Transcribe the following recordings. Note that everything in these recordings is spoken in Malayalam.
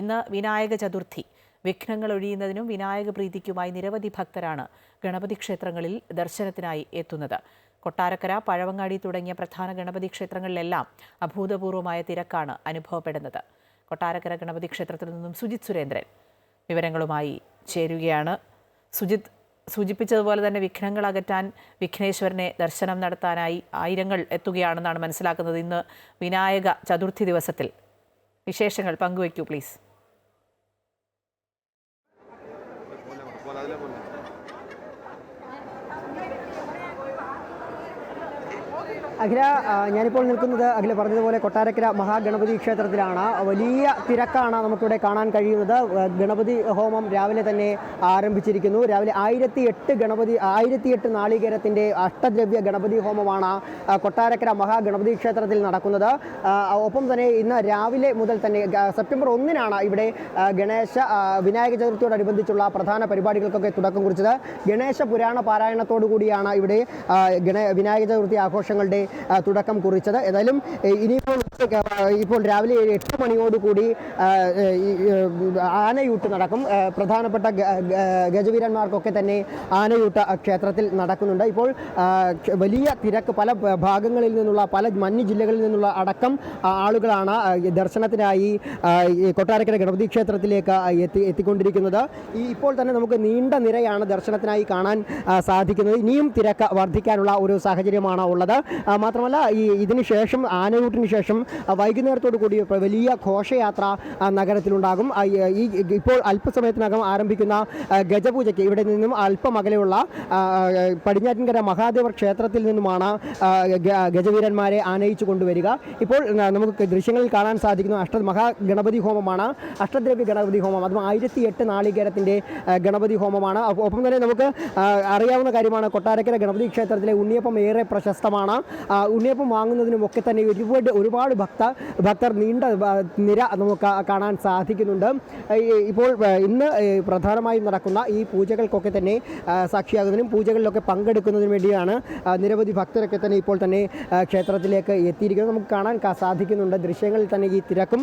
ഇന്ന് വിനായക ചതുർത്ഥി. വിഘ്നങ്ങൾ ഒഴിയുന്നതിനും വിനായക പ്രീതിക്കുമായി നിരവധി ഭക്തരാണ് ഗണപതി ക്ഷേത്രങ്ങളിൽ ദർശനത്തിനായി എത്തുന്നത്. കൊട്ടാരക്കര പഴവങ്ങാടി തുടങ്ങിയ പ്രധാന ഗണപതി ക്ഷേത്രങ്ങളിലെല്ലാം അഭൂതപൂർവമായ തിരക്കാണ് അനുഭവപ്പെടുന്നത്. കൊട്ടാരക്കര ഗണപതി ക്ഷേത്രത്തിൽ നിന്നും സുജിത് സുരേന്ദ്രൻ. വിവരങ്ങളുമായി ചേരുകയാണ്. സുജിത് സൂചിപ്പിച്ചതുപോലെ തന്നെ വിഘ്നങ്ങൾ അകറ്റാൻ വിഘ്നേശ്വരനെ ദർശനം നടത്താനായി ആയിരങ്ങൾ എത്തുകയാണെന്നാണ് മനസ്സിലാക്കുന്നത് ഇന്ന് വിനായക ചതുർത്ഥി ദിവസത്തിൽ. വിശേഷങ്ങൾ പങ്കുവയ്ക്കൂ പ്ലീസ്. adelante. അഖില ഞാനിപ്പോൾ നിൽക്കുന്നത് അഖില പറഞ്ഞതുപോലെ കൊട്ടാരക്കര മഹാഗണപതി ക്ഷേത്രത്തിലാണ്. വലിയ തിരക്കാണ് നമുക്കിവിടെ കാണാൻ കഴിയുന്നത്. ഗണപതി ഹോമം രാവിലെ തന്നെ ആരംഭിച്ചിരിക്കുന്നു. രാവിലെ ആയിരത്തി എട്ട് ഗണപതി ആയിരത്തി എട്ട് നാളികേരത്തിന്റെ അഷ്ടദ്രവ്യ ഗണപതി ഹോമമാണ് കൊട്ടാരക്കര മഹാഗണപതി ക്ഷേത്രത്തിൽ നടക്കുന്നത്. ഒപ്പം തന്നെ ഇന്ന് രാവിലെ മുതൽ തന്നെ സെപ്റ്റംബർ ഒന്നിനാണ് ഇവിടെ ഗണേശ വിനായക ചതുർത്ഥിയോടനുബന്ധിച്ചുള്ള പ്രധാന പരിപാടികൾക്കൊക്കെ തുടക്കം കുറിച്ചത്. ഗണേശ പുരാണ പാരായണത്തോടു കൂടിയാണ് ഇവിടെ ഗണ വിനായക ചതുർത്ഥി ആഘോഷങ്ങളുടെ തുടക്കം കുറിച്ചത്. ഏതായാലും ഇനിയിപ്പോൾ ഇപ്പോൾ രാവിലെ എട്ട് മണിയോടുകൂടി ആനയൂട്ട് നടക്കും. പ്രധാനപ്പെട്ട ഗജവീരന്മാർക്കൊക്കെ തന്നെ ആനയൂട്ട് ക്ഷേത്രത്തിൽ നടക്കുന്നുണ്ട്. ഇപ്പോൾ വലിയ തിരക്ക് പല ഭാഗങ്ങളിൽ നിന്നുള്ള പല മഞ്ഞ് ജില്ലകളിൽ നിന്നുള്ള അടക്കം ആളുകളാണ് ദർശനത്തിനായി കൊട്ടാരക്കര ഗണപതി ക്ഷേത്രത്തിലേക്ക് എത്തി എത്തിക്കൊണ്ടിരിക്കുന്നത്. ഈ ഇപ്പോൾ തന്നെ നമുക്ക് നീണ്ട നിരയാണ് ദർശനത്തിനായി കാണാൻ സാധിക്കുന്നത്. ഇനിയും തിരക്ക് വർദ്ധിക്കാനുള്ള ഒരു സാഹചര്യമാണ് ഉള്ളത്. മാത്രമല്ല ഈ ഇതിന് ശേഷം ആനയൂട്ടിന് ശേഷം വൈകുന്നേരത്തോടു കൂടി വലിയ ഘോഷയാത്ര നഗരത്തിലുണ്ടാകും. ഈ ഇപ്പോൾ അല്പസമയത്തിനകം ആരംഭിക്കുന്ന ഗജപൂജയ്ക്ക് ഇവിടെ നിന്നും അല്പം അകലെയുള്ള പടിഞ്ഞാറ്റിൻകര മഹാദേവ ക്ഷേത്രത്തിൽ നിന്നുമാണ് ഗജവീരന്മാരെ ആനയിച്ചു കൊണ്ടുവരിക. ഇപ്പോൾ നമുക്ക് ദൃശ്യങ്ങളിൽ കാണാൻ സാധിക്കുന്നു അഷ്ട മഹാഗണപതി ഹോമമാണ്. അഷ്ടദ്രവ്യ ഗണപതി ഹോമം. അതും ആയിരത്തി എട്ട് നാളികേരത്തിന്റെ ഗണപതി ഹോമമാണ്. ഒപ്പം തന്നെ നമുക്ക് അറിയാവുന്ന കാര്യമാണ് കൊട്ടാരക്കര ഗണപതി ക്ഷേത്രത്തിലെ ഉണ്ണിയപ്പം ഏറെ പ്രശസ്തമാണ്. ഉണ്ണിയപ്പം വാങ്ങുന്നതിനും ഒക്കെ തന്നെ ഒരുപാട് ഒരുപാട് ഭക്ത ഭക്തർ നീണ്ട നിര നമുക്ക് കാണാൻ സാധിക്കുന്നുണ്ട്. ഇപ്പോൾ ഇന്ന് പ്രധാനമായും നടക്കുന്ന ഈ പൂജകൾക്കൊക്കെ തന്നെ സാക്ഷിയാകുന്നതിനും പൂജകളിലൊക്കെ പങ്കെടുക്കുന്നതിനും വേണ്ടിയാണ് നിരവധി ഭക്തരൊക്കെ തന്നെ ഇപ്പോൾ തന്നെ ക്ഷേത്രത്തിലേക്ക് എത്തിയിരിക്കുന്നത്. നമുക്ക് കാണാൻ സാധിക്കുന്നുണ്ട്. ദൃശ്യങ്ങളിൽ തന്നെ ഈ തിരക്കും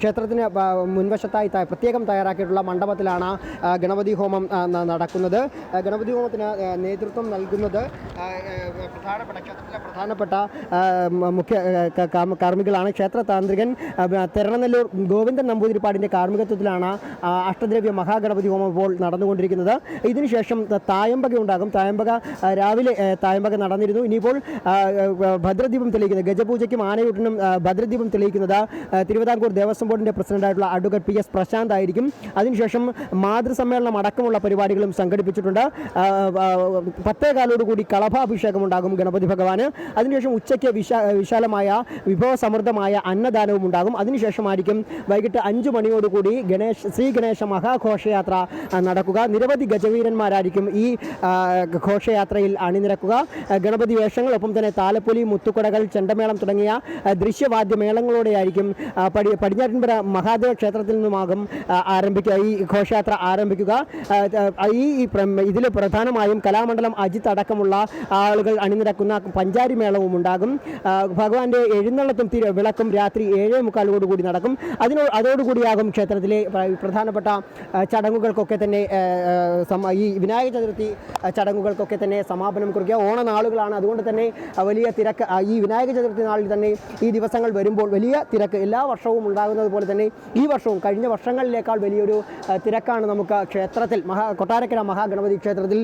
ക്ഷേത്രത്തിന് മുൻവശത്തായി പ്രത്യേകം തയ്യാറാക്കിയിട്ടുള്ള മണ്ഡപത്തിലാണ് ഗണപതി ഹോമം നടക്കുന്നത്. ഗണപതി ഹോമത്തിന് നേതൃത്വം നൽകുന്നത് പ്രധാനപ്പെട്ട ക്ഷേത്രത്തിലെ പ്രധാനപ്പെട്ട മുഖ്യ കാർമ്മികളാണ്. ക്ഷേത്ര താന്ത്രികൻ തിരണനെല്ലൂർ ഗോവിന്ദൻ നമ്പൂതിരിപ്പാടിന്റെ കാർമ്മികത്വത്തിലാണ് അഷ്ടദ്രവ്യ മഹാഗണപതി ഹോമം ഇപ്പോൾ നടന്നുകൊണ്ടിരിക്കുന്നത്. ഇതിനുശേഷം തായമ്പക ഉണ്ടാകും. തായമ്പക രാവിലെ തായമ്പക നടന്നിരുന്നു. ഇനിയിപ്പോൾ ഭദ്രദീപം തെളിയിക്കുന്നത് ഗജപൂജയ്ക്കും ആനയൂട്ടിനും ഭദ്രദീപം തെളിയിക്കുന്നത് തിരുവിതാംകൂർ ദേവസ്വം ബോർഡിന്റെ പ്രസിഡന്റായിട്ടുള്ള അഡ്വക്കേറ്റ് പി. എസ്. പ്രശാന്ത് ആയിരിക്കും. അതിനുശേഷം മാതൃസമ്മേളനം അടക്കമുള്ള പരിപാടികളും സംഘടിപ്പിച്ചിട്ടുണ്ട്. പത്തേകാലോടുകൂടി കളഭാഭിഷേകം ഉണ്ടാകും ഗണപതി ഭഗവാന്. അതിനുശേഷം ഉച്ചയ്ക്ക് വിശാ വിശാലമായ വിഭവസമൃദ്ധമായ അന്നദാനവും ഉണ്ടാകും. അതിനുശേഷമായിരിക്കും വൈകിട്ട് അഞ്ച് മണിയോടുകൂടി ഗണേശ് ശ്രീ ഗണേശ മഹാഘോഷയാത്ര നടക്കുക. നിരവധി ഗജവീരന്മാരായിരിക്കും ഈ ഘോഷയാത്രയിൽ അണിനിരക്കുക. ഗണപതി വേഷങ്ങൾ ഒപ്പം തന്നെ താലപ്പൊലി മുത്തുക്കുടകൾ ചെണ്ടമേളം തുടങ്ങിയ ദൃശ്യവാദ്യമേളങ്ങളോടെയായിരിക്കും ദൃശ്യവാദ്യ മേളങ്ങളോടെയായിരിക്കും പടി പടിഞ്ഞാറ്റിൻപുര മഹാദേവ ക്ഷേത്രത്തിൽ നിന്നുമാകും ആരംഭിക്കുക. ഈ ഘോഷയാത്ര ആരംഭിക്കുക. ഈ ഇതിൽ പ്രധാനമായും കലാമണ്ഡലം അജിത്ത് അടക്കമുള്ള ആളുകൾ അണിനിരക്കുന്ന പഞ്ചാരി മേളവും ഉണ്ടാകും. ഭഗവാന്റെ എഴുന്നള്ളത്തും തിരു വിളക്കും രാത്രി ഏഴേ മുക്കാലോടുകൂടി നടക്കും. അതിനോ അതോടുകൂടിയാകും ക്ഷേത്രത്തിലെ പ്ര- പ്രധാനപ്പെട്ട ചടങ്ങുകൾക്കൊക്കെ തന്നെ ഈ വിനായക ചതുർത്ഥി ചടങ്ങുകൾക്കൊക്കെ തന്നെ സമാപനം കുറിക്കുക. ഓണനാളുകളാണ്. അതുകൊണ്ട് തന്നെ വലിയ തിരക്ക് ഈ വിനായക ചതുർത്ഥി നാളിൽ തന്നെ ഈ ദിവസങ്ങൾ വരുമ്പോൾ വലിയ തിരക്ക് എല്ലാ വർഷവും ഉണ്ടാകുന്നത് പോലെ തന്നെ ഈ വർഷവും കഴിഞ്ഞ വർഷങ്ങളിലേക്കാൾ വലിയൊരു തിരക്കാണ് നമുക്ക് ക്ഷേത്രത്തിൽ മഹാ കൊട്ടാരക്കര മഹാഗണപതി ക്ഷേത്രത്തിൽ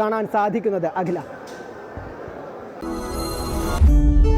കാണാൻ സാധിക്കുന്നത്. അഖില. Bye.